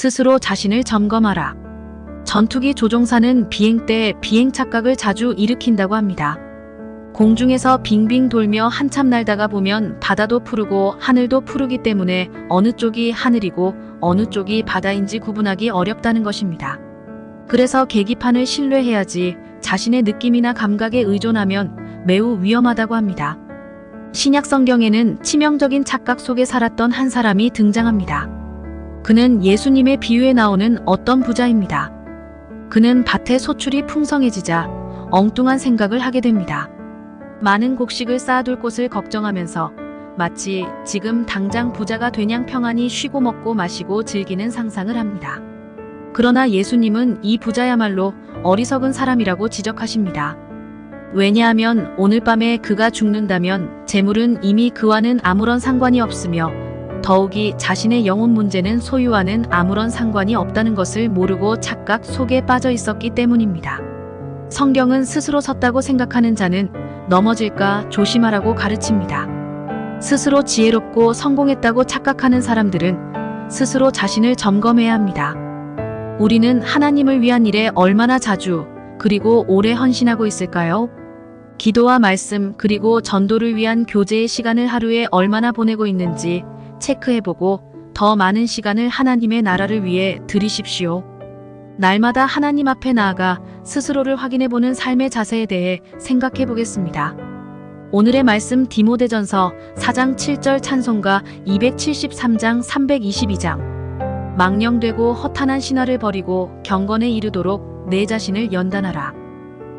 스스로 자신을 점검하라. 전투기 조종사는 비행 때 비행 착각을 자주 일으킨다고 합니다. 공중에서 빙빙 돌며 한참 날다가 보면 바다도 푸르고 하늘도 푸르기 때문에 어느 쪽이 하늘이고 어느 쪽이 바다인지 구분하기 어렵다는 것입니다. 그래서 계기판을 신뢰해야지 자신의 느낌이나 감각에 의존하면 매우 위험하다고 합니다. 신약 성경에는 치명적인 착각 속에 살았던 한 사람이 등장합니다. 그는 예수님의 비유에 나오는 어떤 부자입니다. 그는 밭에 소출이 풍성해지자 엉뚱한 생각을 하게 됩니다. 많은 곡식을 쌓아둘 곳을 걱정하면서 마치 지금 당장 부자가 되냥 평안히 쉬고 먹고 마시고 즐기는 상상을 합니다. 그러나 예수님은 이 부자야말로 어리석은 사람이라고 지적하십니다. 왜냐하면 오늘 밤에 그가 죽는다면 재물은 이미 그와는 아무런 상관이 없으며 더욱이 자신의 영혼 문제는 소유와는 아무런 상관이 없다는 것을 모르고 착각 속에 빠져 있었기 때문입니다. 성경은 스스로 섰다고 생각하는 자는 넘어질까 조심하라고 가르칩니다. 스스로 지혜롭고 성공했다고 착각하는 사람들은 스스로 자신을 점검해야 합니다. 우리는 하나님을 위한 일에 얼마나 자주 그리고 오래 헌신하고 있을까요? 기도와 말씀 그리고 전도를 위한 교제의 시간을 하루에 얼마나 보내고 있는지 체크해보고 더 많은 시간을 하나님의 나라를 위해 들이십시오. 날마다 하나님 앞에 나아가 스스로를 확인해보는 삶의 자세에 대해 생각해 보겠습니다. 오늘의 말씀 디모데전서 4장 7절 찬송가 273장 322장 망령되고 허탄한 신화를 버리고 경건에 이르도록 내 자신을 연단하라.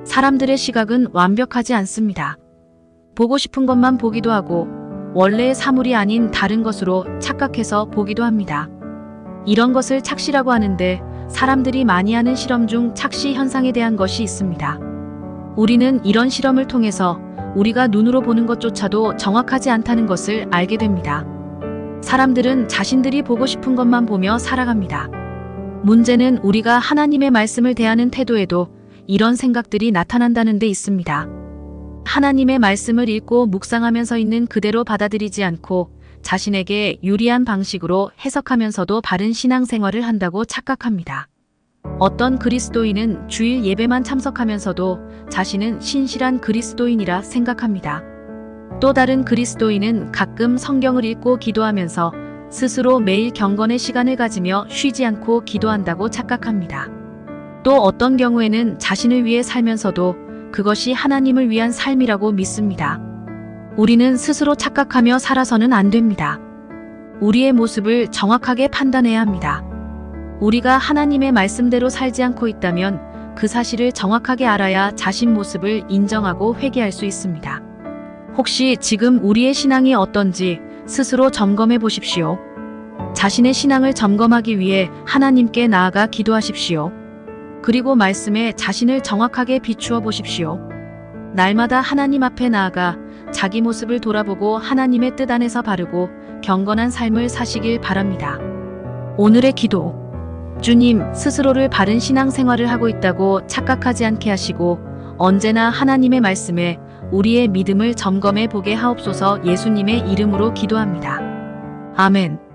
사람들의 시각은 완벽하지 않습니다. 보고 싶은 것만 보기도 하고 원래의 사물이 아닌 다른 것으로 착각해서 보기도 합니다. 이런 것을 착시라고 하는데 사람들이 많이 하는 실험 중 착시 현상에 대한 것이 있습니다. 우리는 이런 실험을 통해서 우리가 눈으로 보는 것조차도 정확하지 않다는 것을 알게 됩니다. 사람들은 자신들이 보고 싶은 것만 보며 살아갑니다. 문제는 우리가 하나님의 말씀을 대하는 태도에도 이런 생각들이 나타난다는 데 있습니다. 하나님의 말씀을 읽고 묵상하면서 있는 그대로 받아들이지 않고 자신에게 유리한 방식으로 해석하면서도 바른 신앙생활을 한다고 착각합니다. 어떤 그리스도인은 주일 예배만 참석하면서도 자신은 신실한 그리스도인이라 생각합니다. 또 다른 그리스도인은 가끔 성경을 읽고 기도하면서 스스로 매일 경건의 시간을 가지며 쉬지 않고 기도한다고 착각합니다. 또 어떤 경우에는 자신을 위해 살면서도 그것이 하나님을 위한 삶이라고 믿습니다. 우리는 스스로 착각하며 살아서는 안 됩니다. 우리의 모습을 정확하게 판단해야 합니다. 우리가 하나님의 말씀대로 살지 않고 있다면 그 사실을 정확하게 알아야 자신 모습을 인정하고 회개할 수 있습니다. 혹시 지금 우리의 신앙이 어떤지 스스로 점검해 보십시오. 자신의 신앙을 점검하기 위해 하나님께 나아가 기도하십시오. 그리고 말씀에 자신을 정확하게 비추어 보십시오. 날마다 하나님 앞에 나아가 자기 모습을 돌아보고 하나님의 뜻 안에서 바르고 경건한 삶을 사시길 바랍니다. 오늘의 기도. 주님, 스스로를 바른 신앙생활을 하고 있다고 착각하지 않게 하시고 언제나 하나님의 말씀에 우리의 믿음을 점검해 보게 하옵소서 예수님의 이름으로 기도합니다. 아멘.